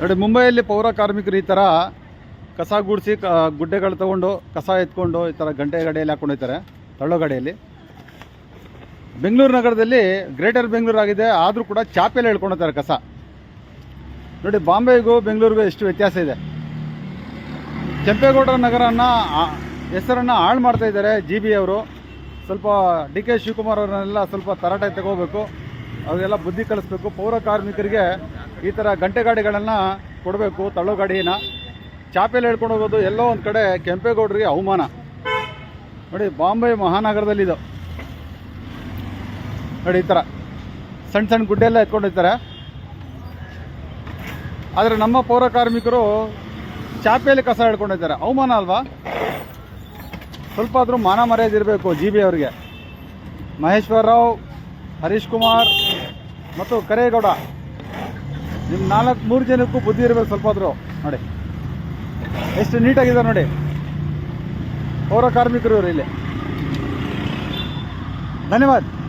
ನೋಡಿ, ಮುಂಬೈಯಲ್ಲಿ ಪೌರ ಕಾರ್ಮಿಕರು ಈ ಥರ ಕಸ ಗುಡಿಸಿ, ಕ, ಗುಡ್ಡೆಗಳು ತೊಗೊಂಡು, ಕಸ ಎತ್ಕೊಂಡು ಈ ಥರ ಗಂಟೆ ಗಡೆಯಲ್ಲಿ ಹಾಕೊಂಡು ಹೋಗ್ತಾರೆ, ತಳ್ಳೋ ಬೆಂಗಳೂರು ನಗರದಲ್ಲಿ ಗ್ರೇಟರ್ ಬೆಂಗಳೂರು ಆಗಿದೆ, ಆದರೂ ಕೂಡ ಚಾಪೆಯಲ್ಲಿ ಹೇಳ್ಕೊಂಡು ಹೋಗ್ತಾರೆ ಕಸ. ನೋಡಿ, ಬಾಂಬೆಗೂ ಬೆಂಗಳೂರಿಗೂ ಎಷ್ಟು ವ್ಯತ್ಯಾಸ ಇದೆ. ಕೆಂಪೇಗೌಡರ ನಗರನ ಹೆಸರನ್ನು ಹಾಳು ಮಾಡ್ತಾ ಇದ್ದಾರೆ ಜಿ ಬಿ ಅವರು. ಸ್ವಲ್ಪ ಡಿ ಕೆ ಶಿವಕುಮಾರ್ ಅವರನ್ನೆಲ್ಲ ಸ್ವಲ್ಪ ತರಾಟೆ ತಗೋಬೇಕು. ಅವರೆಲ್ಲ ಬುದ್ಧಿ ಕಲಿಸ್ಬೇಕು. ಪೌರ ಕಾರ್ಮಿಕರಿಗೆ ಈ ಥರ ಗಂಟೆ ಗಾಡಿಗಳನ್ನು ಕೊಡಬೇಕು, ತಳ್ಳೋ ಗಾಡಿನ. ಚಾಪೆಯಲ್ಲಿ ಹೇಳ್ಕೊಂಡು ಹೋಗೋದು ಎಲ್ಲೋ ಒಂದು ಕಡೆ ಕೆಂಪೇಗೌಡರಿಗೆ ಅವಮಾನ. ನೋಡಿ, ಬಾಂಬೆ ಮಹಾನಗರದಲ್ಲಿದು ನೋಡಿ, ಈ ಥರ ಸಣ್ಣ ಸಣ್ಣ ಗುಡ್ಡೆಲ್ಲ ಎತ್ಕೊಂಡಿರ್ತಾರೆ. ಆದರೆ ನಮ್ಮ ಪೌರ ಕಾರ್ಮಿಕರು ಚಾಪೆಯಲ್ಲಿ ಕಸ ಹಿಡ್ಕೊಂಡಿದ್ದಾರೆ ಅವಮಾನ ಅಲ್ವಾ? ಸ್ವಲ್ಪ ಆದರೂ ಮಾನ ಮರ್ಯಾದೆ ಇರಬೇಕು ಜಿ ಬಿ ಅವರಿಗೆ. ಮಹೇಶ್ವರ ರಾವ್, ಹರೀಶ್ ಕುಮಾರ್ ಮತ್ತು ಕರೇಗೌಡ. ನಿಮ್ಮ ನಾಲ್ಕು ಮೂರು ಜನಕ್ಕೂ ಬುದ್ಧಿ ಇರಬೇಕು ಸ್ವಲ್ಪ ಆದರೂ ನೋಡಿ. ಎಷ್ಟು ನೀಟಾಗಿದೆ ನೋಡಿ. ಪೌರ ಕಾರ್ಮಿಕರು ಇಲ್ಲಿ. ಧನ್ಯವಾದ.